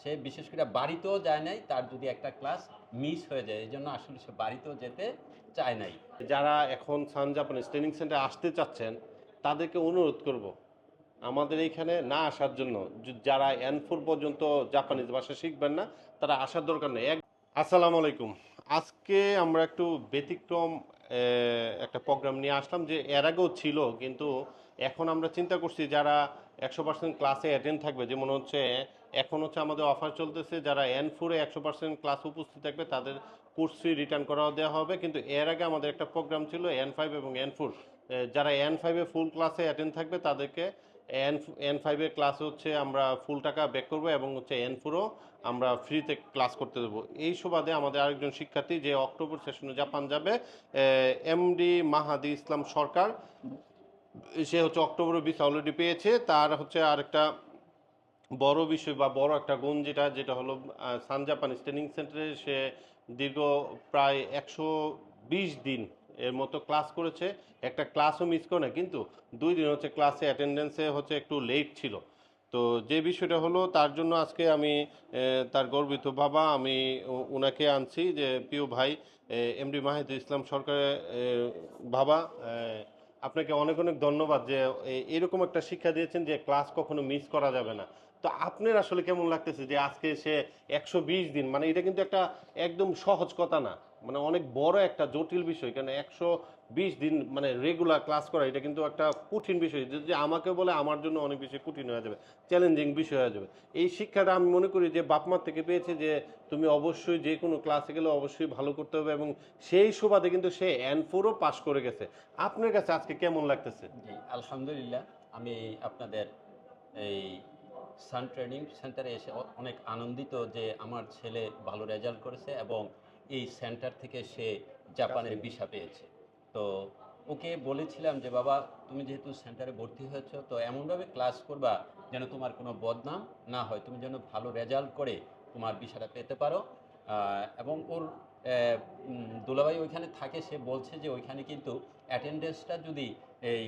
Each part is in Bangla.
সে বিশেষ করে বাড়িতেও যায় নাই, তার যদি একটা ক্লাস মিস হয়ে যায়, এই জন্য আসলে সে বাড়িতেও যেতে চায় নাই। যারা এখন সান জাপানিজ ট্রেনিং সেন্টারে আসতে চাচ্ছেন, তাদেরকে অনুরোধ করব, আমাদের এইখানে না আসার জন্য যারা এন ফোর পর্যন্ত জাপানিজ ভাষা শিখবেন না, তারা আসার দরকার নেই। এক আসসালামু আলাইকুম। আজকে আমরা একটু ব্যতিক্রম একটা প্রোগ্রাম নিয়ে আসলাম যে এর আগেও ছিল, কিন্তু এখন আমরা চিন্তা করছি যারা একশো পার্সেন্ট ক্লাসে অ্যাটেন্ড থাকবে। যেমন হচ্ছে, এখন হচ্ছে আমাদের অফার চলতেছে, যারা এন ফোরে একশো পার্সেন্ট ক্লাস উপস্থিত থাকবে, তাদের কোর্স ফি রিটার্ন করা দেওয়া হবে। কিন্তু এর আগে আমাদের একটা প্রোগ্রাম ছিল এন ফাইভ এবং এন ফোর যারা এন ফাইভে ফুল ক্লাসে অ্যাটেন্ড থাকবে, তাদেরকে এন এন ফাইভের ক্লাস হচ্ছে আমরা ফুল টাকা ব্যাক করব এবং হচ্ছে এন ফোরও আমরা ফ্রিতে ক্লাস করতে দেবো। এই সুবাদে আমাদের আরেকজন শিক্ষার্থী যে অক্টোবর সেশনে জাপান যাবে এমডি মাহাদি ইসলাম সরকার। সে হচ্ছে অক্টোবরে ভিসা অলরেডি পেয়েছে। তার হচ্ছে আরেকটা বড় বিষয় বা বড় একটা গুণ যেটা যেটা হলো সান জাপান ট্রেনিং সেন্টারে সে দীর্ঘ প্রায় একশো বিশ দিন এর মতো ক্লাস করেছে। একটা ক্লাসও মিস করে না কিন্তু দুই দিন হচ্ছে ক্লাসে অ্যাটেন্ডেন্সে হচ্ছে একটু লেট ছিল। তো যে বিষয়টা হলো, তার জন্য আজকে আমি তার গর্বিত বাবা, আমি ওনাকে আনছি যে প্রিয় ভাই এমডি মাহিদুল ইসলাম সরকারের বাবা আপনাকে অনেক অনেক ধন্যবাদ যে এরকম একটা শিক্ষা দিয়েছেন যে ক্লাস কখনো মিস করা যাবে না। তো আপনার আসলে কেমন লাগতেছে যে আজকে সে একশো বিশ দিন মানে এটা কিন্তু একটা একদম সহজ কথা না মানে অনেক বড় একটা জটিল বিষয়, কেন একশো বিশ দিন মানে রেগুলার ক্লাস করা এটা কিন্তু একটা কঠিন বিষয়। যদি আমাকে বলে আমার জন্য অনেক বেশি কঠিন হয়ে যাবে চ্যালেঞ্জিং বিষয় হয়ে যাবে। এই শিক্ষাটা আমি মনে করি যে বাপমার থেকে পেয়েছে যে তুমি অবশ্যই যে কোনো ক্লাসে গেলে অবশ্যই ভালো করতে হবে এবং সেই সুবাদে কিন্তু সে অ্যান ফোরও পাশ করে গেছে। আপনার কাছে আজকে কেমন লাগতেছে? জি আলহামদুলিল্লাহ। আমি আপনাদের এই সান ট্রেনিং সেন্টারে এসে অনেক আনন্দিত যে আমার ছেলে ভালো রেজাল্ট করেছে এবং এই সেন্টার থেকে সে জাপানের ভিসা পেয়েছে। তো ওকে বলেছিলাম যে বাবা তুমি যেহেতু সেন্টারে ভর্তি হয়েছো তো এমনভাবে ক্লাস করবা যেন তোমার কোনো বদনাম না হয়। তুমি যেন ভালো রেজাল্ট করে তোমার বিষয়টা পেতে পারো। এবং ওর দুলাভাই ওইখানে থাকে সে বলছে যে ওইখানে কিন্তু অ্যাটেন্ডেন্সটা যদি এই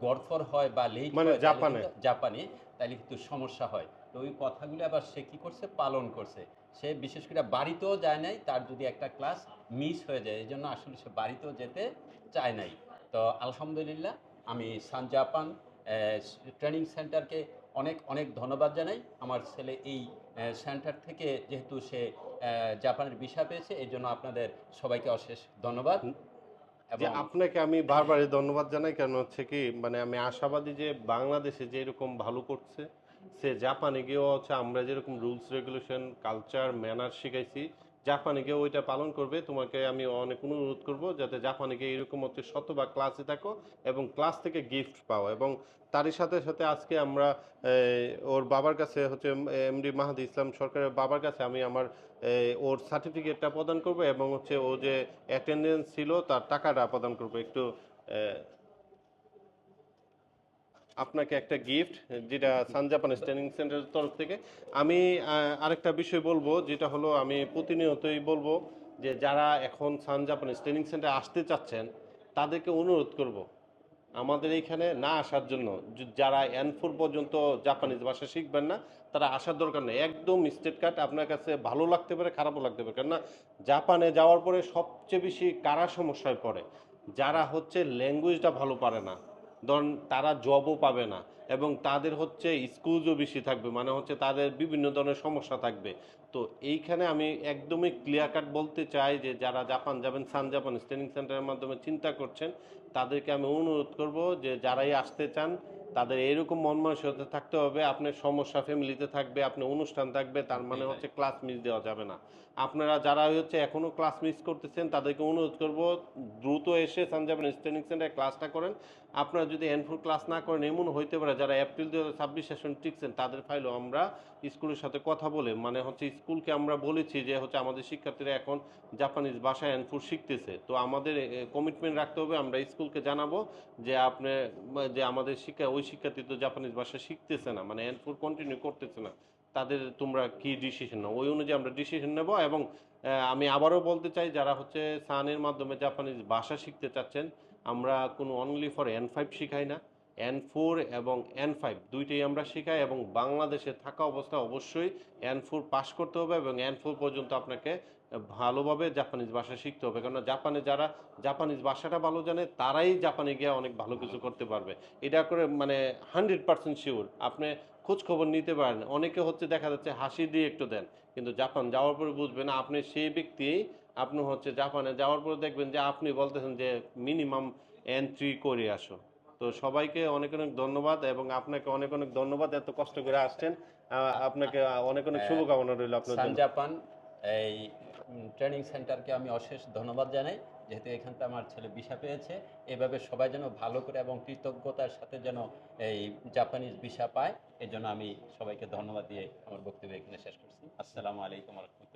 গড়ফর হয় বা লেট মানে হয় জাপানে? জাপানে তাহলে কিন্তু সমস্যা হয়। তো ওই কথাগুলো আবার সে কী করছে? পালন করছে। সে বিশেষ করে বাড়িতেও যায় নাই তার যদি একটা ক্লাস মিস হয়ে যায় এই জন্য আসলে সে বাড়িতেও যেতে চায় নাই। তো আলহামদুলিল্লাহ আমি সান জাপান ট্রেনিং সেন্টারকে অনেক অনেক ধন্যবাদ জানাই। আমার ছেলে এই সেন্টার থেকে যেহেতু সে জাপানের ভিসা পেয়েছে এই জন্য আপনাদের সবাইকে অশেষ ধন্যবাদ। যে আপনাকে আমি বারবারই ধন্যবাদ জানাই কারণ হচ্ছে কি মানে আমি আশাবাদী যে বাংলাদেশে যে এরকম ভালো করছে সে জাপানে গিয়েও হচ্ছে আমরা যেরকম রুলস, রেগুলেশন, কালচার, ম্যানার শিখাইছি, জাপানে গিয়ে ওইটা পালন করবে। তোমাকে আমি অনেক অনুরোধ করব যাতে জাপানে গিয়ে এরকম হচ্ছে শতভাগ ক্লাসে থাকো এবং ক্লাস থেকে গিফট পাও এবং তারই সাথে সাথে আজকে আমরা ওর বাবার কাছে হচ্ছে এমডি মাহাদি ইসলাম সরকারের বাবার কাছে আমি আমার ওর সার্টিফিকেটটা প্রদান করব এবং হচ্ছে ও যে অ্যাটেন্ডেন্স ছিল তার টাকাটা প্রদান করব। একটু আপনাকে একটা গিফট যেটা সান জাপানিজ ট্রেনিং সেন্টারের তরফ থেকে। আমি আরেকটা বিষয় বলব, যেটা হলো আমি প্রতিনিয়তই বলব যে যারা এখন সান জাপানিজ ট্রেনিং সেন্টারে আসতে চাচ্ছেন, তাদেরকে অনুরোধ করব আমাদের এইখানে না আসার জন্য। যারা এন ফোর পর্যন্ত জাপানিজ ভাষা শিখবেন না, তারা আসার দরকার নেই। একদম স্টেট কাট আপনার কাছে ভালো লাগতে পারে, খারাপও লাগতে পারে। কেননা জাপানে যাওয়ার পরে সবচেয়ে বেশি কারা সমস্যায় পড়ে? যারা হচ্ছে ল্যাঙ্গুয়েজটা ভালো পারে না ধরুন তারা জবও পাবে না এবং তাদের হচ্ছে স্কুলও বেশি থাকবে মানে হচ্ছে তাদের বিভিন্ন ধরনের সমস্যা থাকবে। তো এইখানে আমি একদমই ক্লিয়ার কাট বলতে চাই যে যারা জাপান যাবেন সান জাপান ট্রেনিং সেন্টারের মাধ্যমে চিন্তা করছেন তাদেরকে আমি অনুরোধ করব যে যারাই আসতে চান তাদের এরকম মন মানসিকতা থাকতে হবে। আপনার সমস্যা ফ্যামিলিতে থাকবে আপনার অনুষ্ঠান থাকবে তার মানে হচ্ছে ক্লাস মিস দেওয়া যাবে না। আপনারা যারা হচ্ছে এখনও ক্লাস মিস করতেছেন তাদেরকে অনুরোধ করব দ্রুত এসে সানজাবেন ট্রেনিং সেন্টারে ক্লাসটা করেন। আপনারা যদি এনফুল ক্লাস না করেন এমন হইতে পারে যারা এপ্রিল দু হাজার ছাব্বিশ সেশন টিকছেন তাদের ফাইলও আমরা স্কুলের সাথে কথা বলে মানে হচ্ছে স্কুলকে আমরা বলেছি যে হচ্ছে আমাদের শিক্ষার্থীরা এখন জাপানিজ ভাষায় এনফুল শিখতেছে। তো আমাদের কমিটমেন্ট রাখতে হবে, আমরা স্কুলকে জানাব যে আপনি যে আমাদের শিক্ষা, ওই শিক্ষার্থী তো জাপানিজ ভাষা শিখতেছে না মানে এনফুল কন্টিনিউ করতেছে না। তাদের তোমরা কি ডিসিশন নাও? ওই অনুযায়ী আমরা ডিসিশন নেব এবং আমি আবারও বলতে চাই, যারা হচ্ছে সানের মাধ্যমে জাপানিজ ভাষা শিখতে চাচ্ছেন, আমরা কোনো অনলি ফর এন ফাইভ শিখাই না। এন ফোর এবং এন ফাইভ দুইটাই আমরা শেখাই এবং বাংলাদেশে থাকা অবস্থায় অবশ্যই এন ফোর পাস করতে হবে এবং এন ফোর পর্যন্ত আপনাকে ভালোভাবে জাপানিজ ভাষা শিখতে হবে। কেননা জাপানে যারা জাপানিজ ভাষাটা ভালো জানে, তারাই জাপানে গিয়ে অনেক ভালো কিছু করতে পারবে। এটা করে মানে হান্ড্রেড পার্সেন্ট শিওর আপনি খোঁজ খবর নিতে পারেন। অনেকে হচ্ছে দেখা যাচ্ছে হাসি দিয়ে একটু দেন, কিন্তু জাপান যাওয়ার পরে বুঝবেন আপনি সেই ব্যক্তি আপনি হচ্ছে জাপানে যাওয়ার পরে দেখবেন যে আপনি বলতেছেন যে মিনিমাম এন্ট্রি করে আসো। তো সবাইকে অনেক অনেক ধন্যবাদ এবং আপনাকে অনেক অনেক ধন্যবাদ এত কষ্ট করে আসছেন। আপনাকে অনেক অনেক হ্যাঁ, শুভকামনা রইল আপনার জাপান এই ট্রেনিং সেন্টারকে আমি অশেষ ধন্যবাদ জানাই যেহেতু এখানটা আমার ছেলে ভিসা পেয়েছে। এভাবে সবাই যেন ভালো করে এবং কৃতজ্ঞতার সাথে যেন এই জাপানিজ ভিসা পায় এই জন্য আমি সবাইকে ধন্যবাদ দিয়ে আমার বক্তব্য এখানে শেষ করছি। আসসালামু আলাইকুম রহমতুল্লাহ।